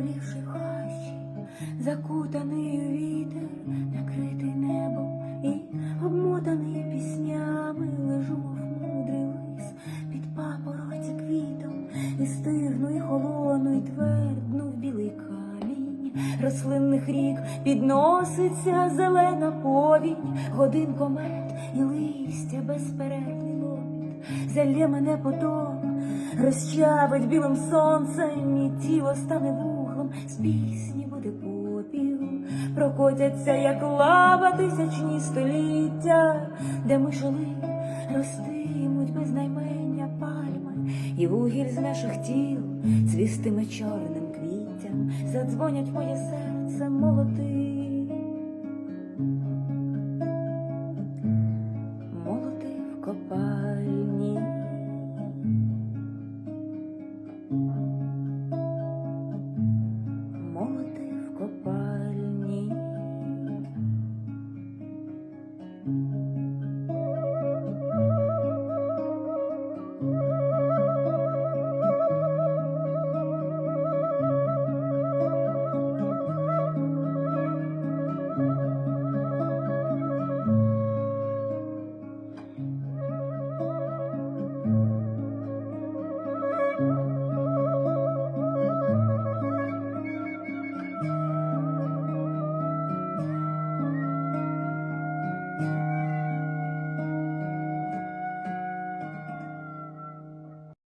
В хащі, закутаний вітер, накритий небом і обмотаний піснями, лежу, мов мудрий лис, під папороті квітом, і стигну, і холону, і твердну в білий камінь. Рослинних рік підноситься зелена повінь, годин комет і листя безперервний ломіт. Залє мене потом, розчавить білим сонцем, і тіло стане ставом з пісні буде попіл, прокотяться, як лава тисячні століття, де ми жили, ростимуть без наймення пальми, і вугіль з наших тіл цвістиме чорним квіттям, задзвонять моє серце молоти. Молоти в копа.